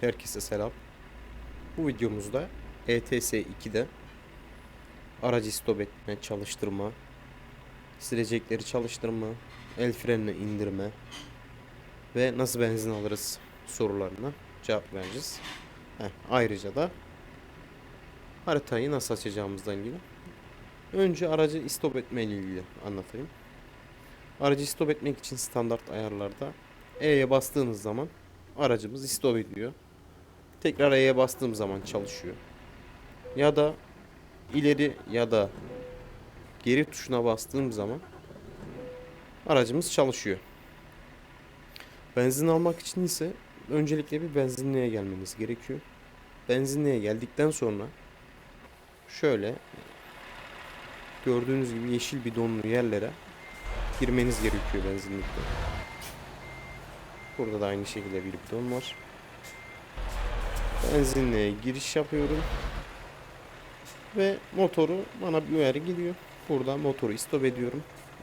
herkese selam. Bu videomuzda ETS 2'de aracı stop etme, çalıştırma, silecekleri çalıştırma, el frenini indirme ve nasıl benzin alırız sorularına cevap vereceğiz. Heh, ayrıca da haritayı nasıl açacağımızdan ilgili. Önce aracı stop etme ile ilgili anlatayım. Aracı stop etmek için standart ayarlarda E'ye bastığınız zaman aracımız stop ediyor. Tekrar E'ye bastığım zaman çalışıyor. Ya da ileri ya da geri tuşuna bastığım zaman aracımız çalışıyor. Benzin almak için ise öncelikle bir benzinliğe gelmeniz gerekiyor. Benzinliğe geldikten sonra şöyle gördüğünüz gibi yeşil bidonlu yerlere girmeniz gerekiyor benzinlikte. Burada da aynı şekilde bir bidon var. Benzinliğe giriş yapıyorum. Ve motoru bana bir uyarı gidiyor. Burada motoru stop ediyorum.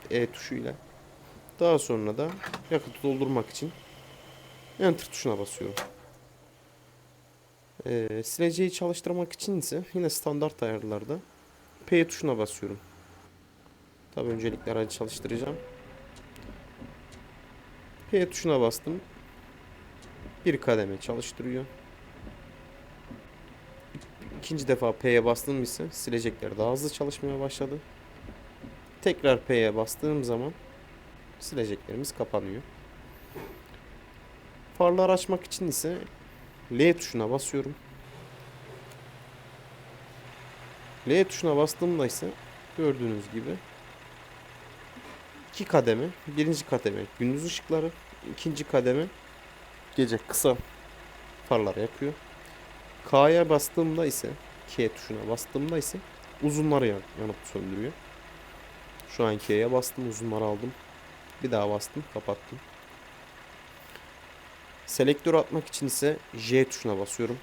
E tuşuyla. Daha sonra da yakıtı doldurmak için Enter tuşuna basıyorum. Ee, sileceği çalıştırmak için ise yine standart ayarlarda P tuşuna basıyorum. Tabi öncelikle aracı çalıştıracağım. P tuşuna bastım. Bir kademe çalıştırıyor. İkinci defa P'ye bastığım ise silecekler daha hızlı çalışmaya başladı. Tekrar P'ye bastığım zaman sileceklerimiz kapanıyor. Farları açmak için ise L tuşuna basıyorum. L tuşuna bastığımda ise gördüğünüz gibi iki kademe. Birinci kademe gündüz ışıkları, ikinci kademe gece kısa farları yakıyor. K'ya bastığımda ise K tuşuna bastığımda ise uzunları yan- yanıp söndürüyor. Şu an K'ye bastım, uzunları aldım. Bir daha bastım, kapattım. Selektör atmak için ise J tuşuna basıyorum.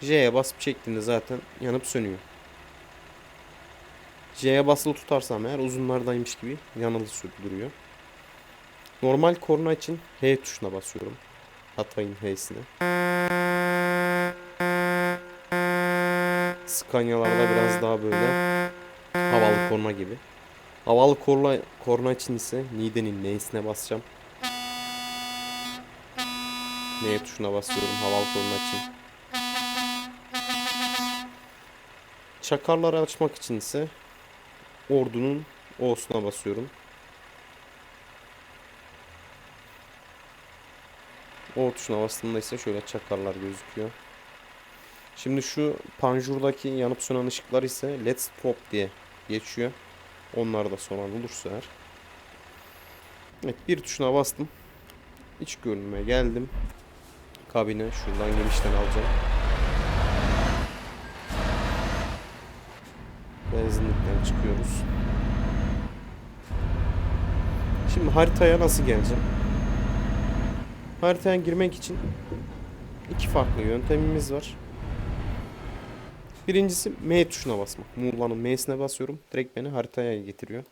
J'ye basıp çektiğinde zaten yanıp sönüyor. J'ye basılı tutarsam eğer uzunlardaymış gibi yanılı sürdürüyor. Normal korna için H tuşuna basıyorum. Hatay'ın H'sine. Scania'larda biraz daha böyle havalı korna gibi. Havalı korna, korna için ise Nide'nin N'sine basacağım. N tuşuna basıyorum havalı korna için. Çakarları açmak için ise ordunun O'suna basıyorum. O tuşuna bastığımda ise şöyle çakarlar gözüküyor. Şimdi şu panjurdaki yanıp sönen ışıklar ise Let's Stop diye geçiyor. Onlar da sonra olursa eğer. Evet bir tuşuna bastım. İç görünüme geldim. Kabine şuradan genişten alacağım. Benzinlikten çıkıyoruz. Şimdi haritaya nasıl geleceğim? Haritaya girmek için iki farklı yöntemimiz var. Birincisi M tuşuna basmak. Muğla'nın M'sine basıyorum. Direkt beni haritaya getiriyor.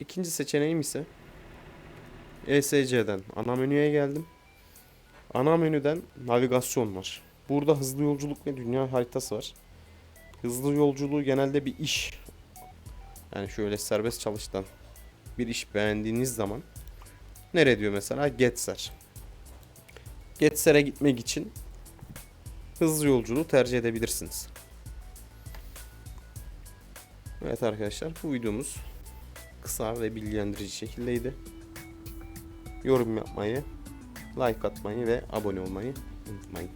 İkinci seçeneğim ise ESC'den ana menüye geldim. Ana menüden navigasyon var. Burada hızlı yolculuk ve dünya haritası var. Hızlı yolculuğu genelde bir iş. Yani şöyle serbest çalıştan bir iş beğendiğiniz zaman Nere diyor mesela? Getser. Getser'e gitmek için hızlı yolculuğu tercih edebilirsiniz. Evet arkadaşlar bu videomuz kısa ve bilgilendirici şekildeydi. Yorum yapmayı, like atmayı ve abone olmayı unutmayın.